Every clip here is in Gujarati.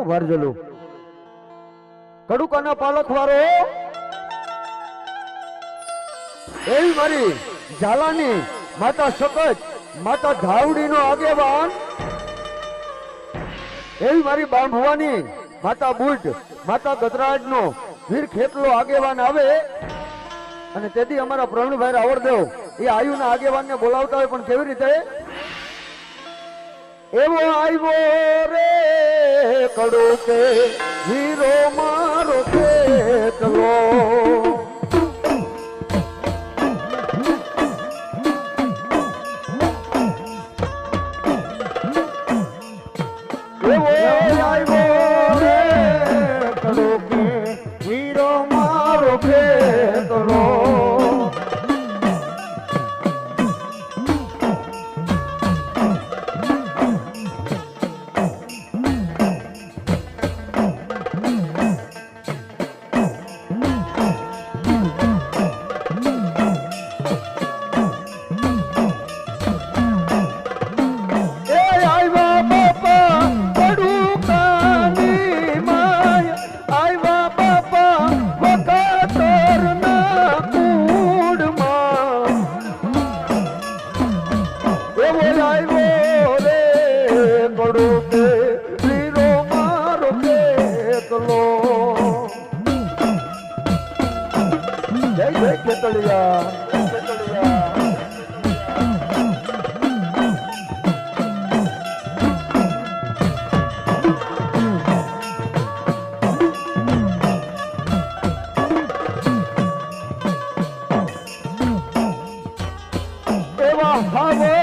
કોનું ભારજલું કડુકાના પાલખ વાળો એવી મારી ઝાલાની માતા સકત, માતા ધાવડીનો આગેવાન. એવી મારી બાંભવાની માતા બુટ માતા ગજરાજનો વીર ખેતલો આગેવાન આવે. અને તેથી અમારા પ્રવીણભાઈ રાવળદેવ એ આયુના આગેવાનને બોલાવતા હોય પણ કેવી રીતે? એવો આવ્યો રે કડો કે હીરો મારો કે એવો એવા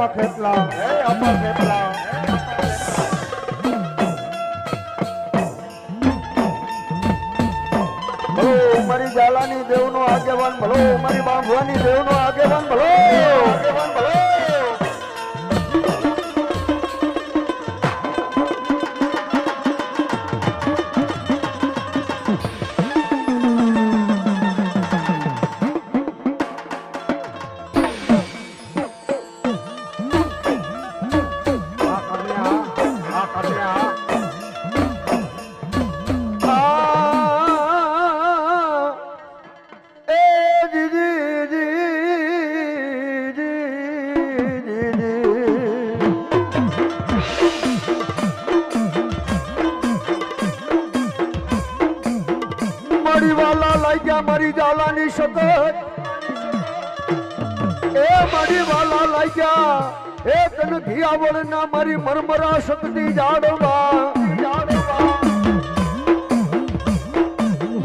આપા ખેતલા હે આપા ખેતલા ભલો મારી જાલાની દેવનો આગેવાન, ભલો આગેવાન ભલો આગેવાન, ભલો જાલાની સતત એ મારી વાલા લાગ્યા. એ તને ઘિયાવળ ના મારી મરમરા શક્તિ જાડવા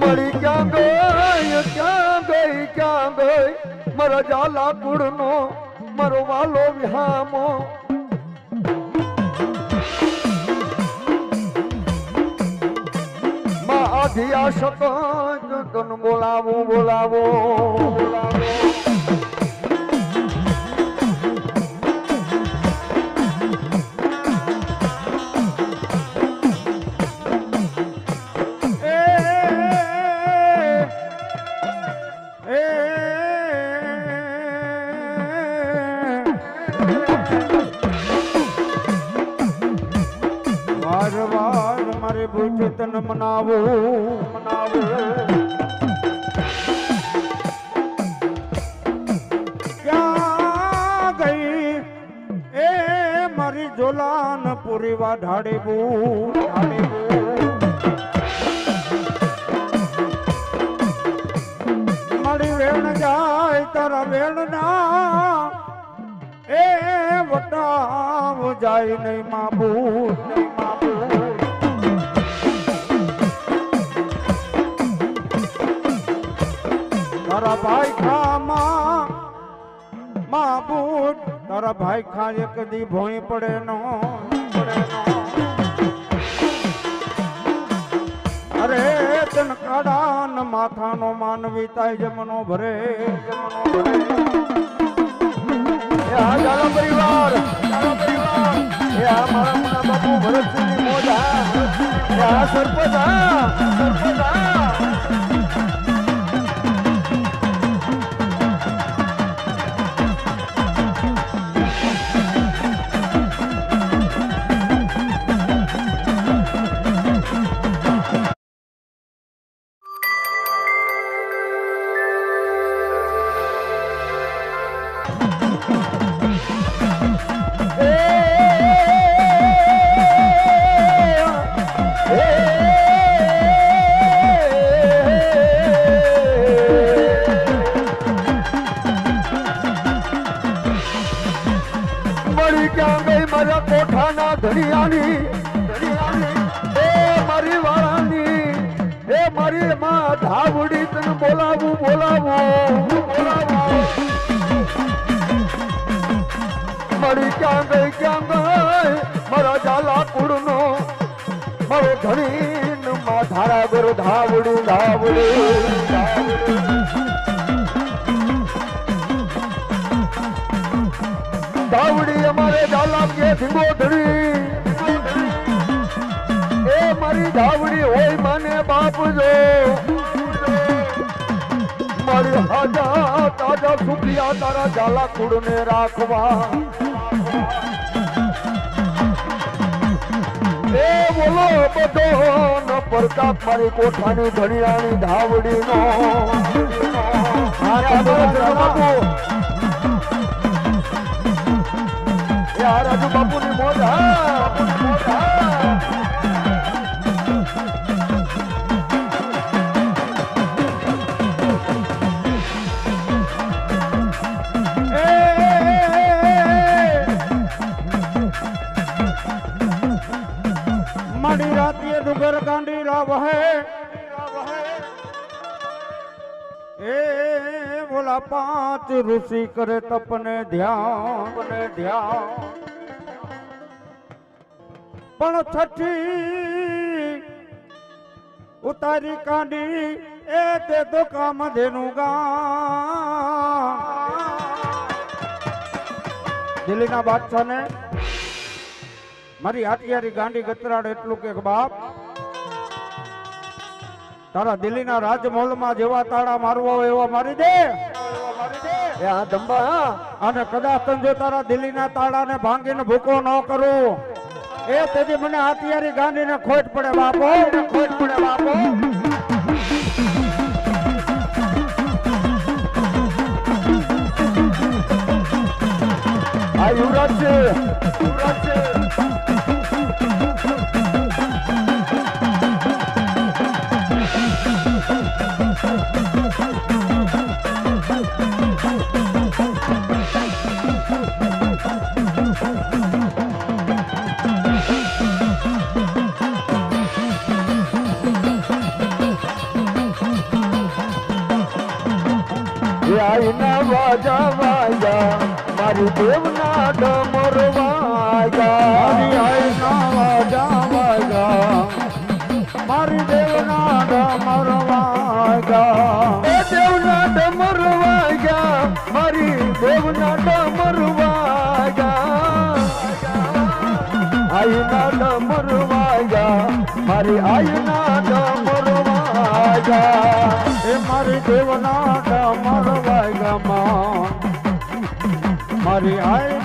મળી ક્યાં ગઈ ક્યાં ગઈ ક્યાં ગઈ? મારા જાલા કુળનો મારો વાલો વિહામો. માં આધિયા શકત તન બોલાવો બોલાવો બોલાવો. મનાવું. મનાવું મારી જોલાન પુરી વા ઢાડી બુ ઢાડી બુ મારી વેણ જાય તારા વેણ ના એ વટાવ જાય નહીં માબુ. નહીં માબુ તારા ભાઈ ખામાં માબૂદ તારા ભાઈ ખા એક દી ભોંય પડે નો અરે તન કાડા માથાનો માનવી તાય જમનો ભરે પરિવાર પરિવાર. મોજ એ આ કોઠાના ધણિયાની એ મારી વાળાની, એ મારી માં ધાવડી, તને બોલાવું બોલાવું બોલાવું. મારી ક્યાં ગઈ ક્યાં ગઈ? મારા જાલા કુળનો મારો ધણી માં ધારા ગરો ધાવડું ધાવડું, ધાવડી. ધાવડી અમારે જાલા કે ધીંગોધડી એ મારી ધાવડી હોય મને બાપ જો. મારી હાજા તાજા સુખિયા તારા જાલા કુળને રાખવા. એ બોલો બધો ન પ્રતાપ મારી કોઠાની ધણિયાની ધાવડી નો રાજુ બાપુની મોજ હા. મોજ ડુગર ગાંડી રાવ હે બોલા પાંચ ઋષિ કરે તપને ધ્યાન ધ્યાન. પણ છઠ્ઠી ઉતારી કાઢી એ તે તો કામ ધેનું ગા દિલ્હીના મારી હાટિયારી ગાંડી ગતરાડ એટલું કે બાપ, તારા દિલ્હીના રાજમહોલમાં જેવા તાળા મારવા એવા મારી દે. એ આ ધંબા હા. અને કદાચ જો તારા દિલ્હીના તાળાને ભાંગીને ભૂકો ન કરું. એ તેથી મને હાથિયારી ગાંધીને ખોટ પડે, બાપો. ખોટ પડે, બાપો. આ યુવરાજ છે. દેવના ડમર વાજા મારી આઈના વાજા વાજા મારી દેવના ડમર મારી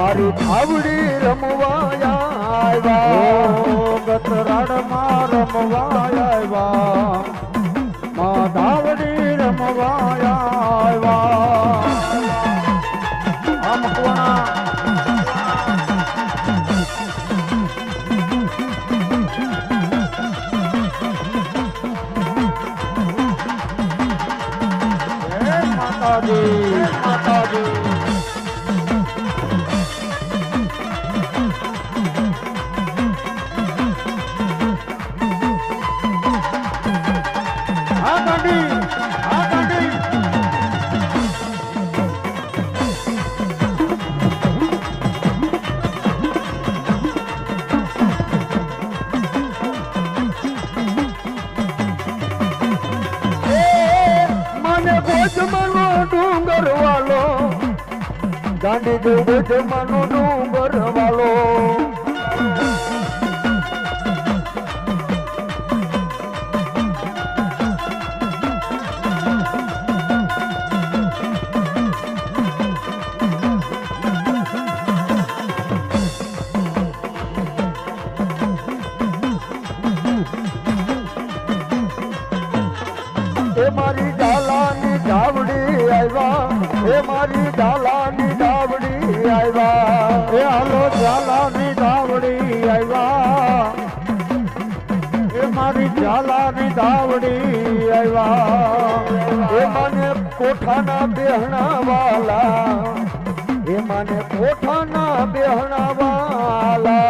મારી થાવડી રમવા આવ્યા. ગતરાડમાં રમવા ગાંડી જોડે ગોજમાનો ડુંગર વાલો. મારી ડાલાની ધાવડી આવ્યા એ મારી ડાલાની ધાવડી આવ્યા. કોઠાના બેહણા વાલા. કોઠાના બેહણા વાલા.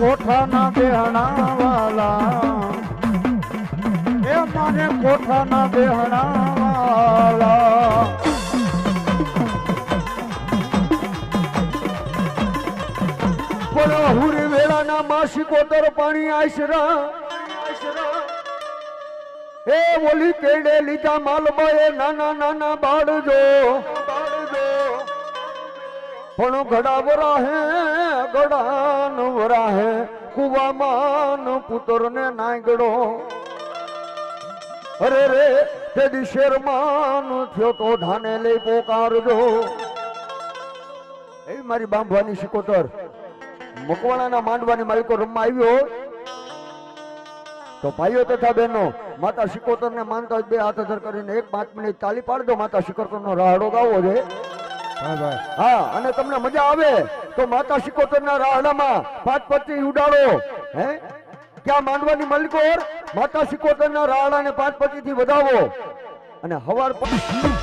કોઠાના બેહણા વાલા. એ મને કોઠાના બેહણા પણ હુરી વેળાના માસિકો દર પાણી આશરા. એ ઓલી કેડે લીધા માલમાં એ નાના નાના બાળજો. પણ ઘડા વરાહે ગડાન વરાહે, કુવામાં પુત્ર ને નાગડો. અરે રે તે દી શેરમાન થયો તો ધાને લઈ પોકારજો. એ મારી બાંધવાની શિકોતર. મકવાણાના માંડવાની માલિકો રમવા આવ્યો તો ભાઈઓ તથા બહેનો, માતા શિકોતર ને માનતા બે હાથ અધર કરીને એક પાંચ મિનિટ તાલી પાડ દો માતા શિકોતર નો રાહડો ગાવો છે. હા, અને તમને મજા આવે તો માતા શિકોતર ના રાહડામાં પાંચ પત્તી ઉડાડો. હે? ક્યાં માંડવાની માલિકો માતા શિકોતર ના રાહડા ને પાંચ પત્તી થી વધાવો. અને હવાર પ-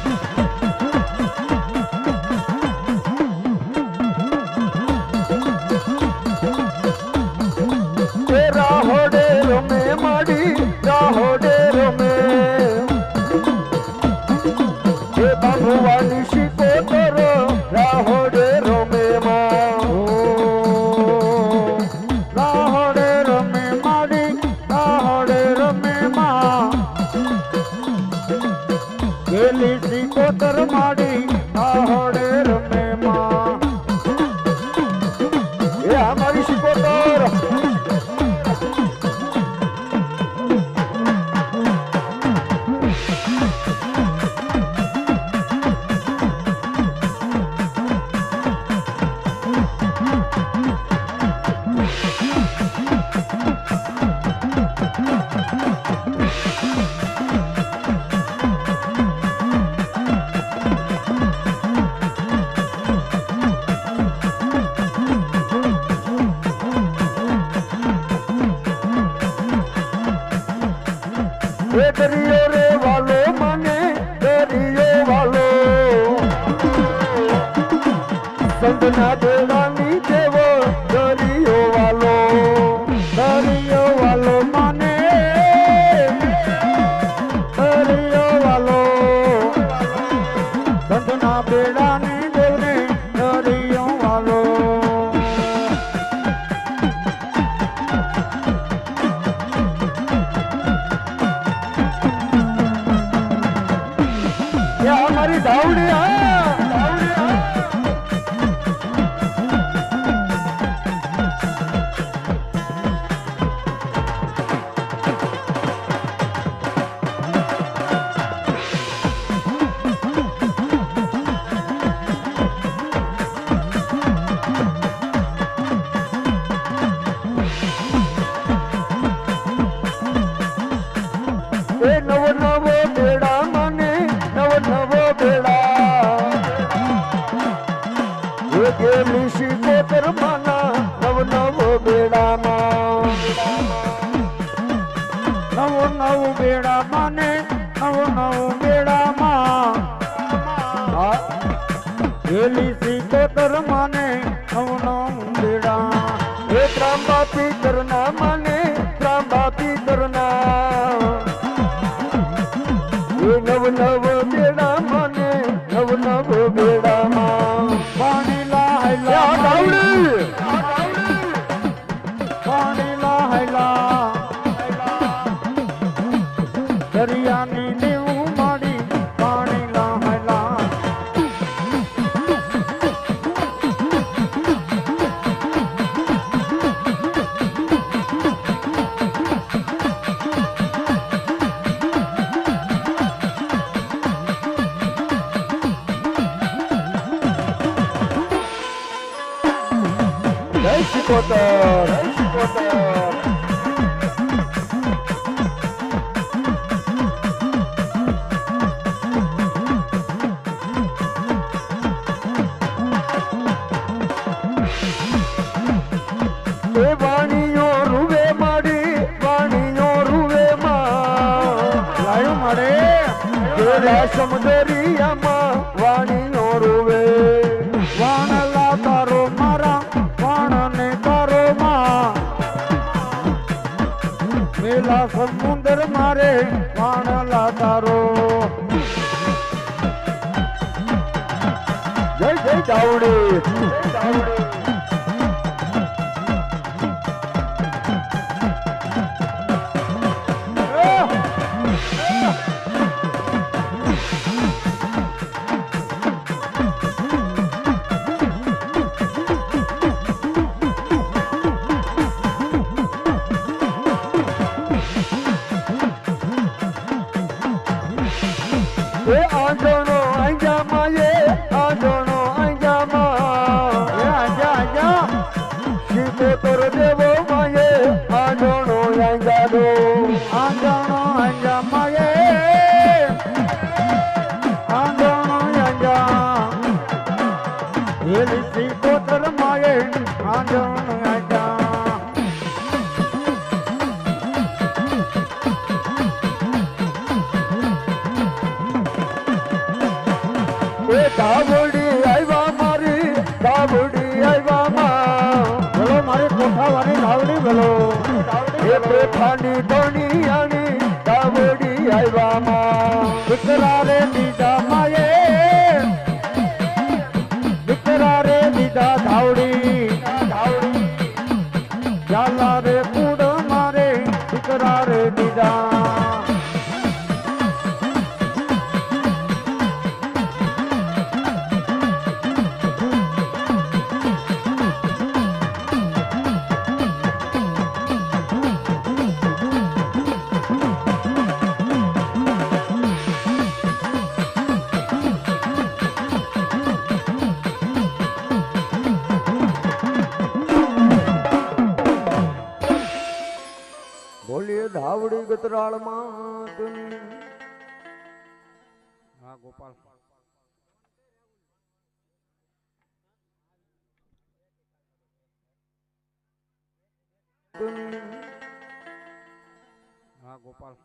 மாடு લાગેલી સિત્તેર માના નવ નવ બેડાના નવ નવ બેડા માને નવ નવ બેડામાં. એલી સિત્તેર માને નવ નવ બેડા. એ ત્રાંબા પીતર ના માને કેરા સમુદરિયામાં વાણીઓ રૂવે. વાણલા તારો મારા વાણને મારે વાણલા તારો જય જય ચાવડી. એલી સિકોતર માગે આંધણો અંજા એ ધાબડી આવ્યા મારી, ધાબડી આવ્યા માં. ભલો મારી કોઠાવાની ધાવડી ભલો એ પેઠાની ધણી આણી ધાબડી આવ્યા માં. દીકરા રે દીધા માયે દીકરા હા ગોપાલ.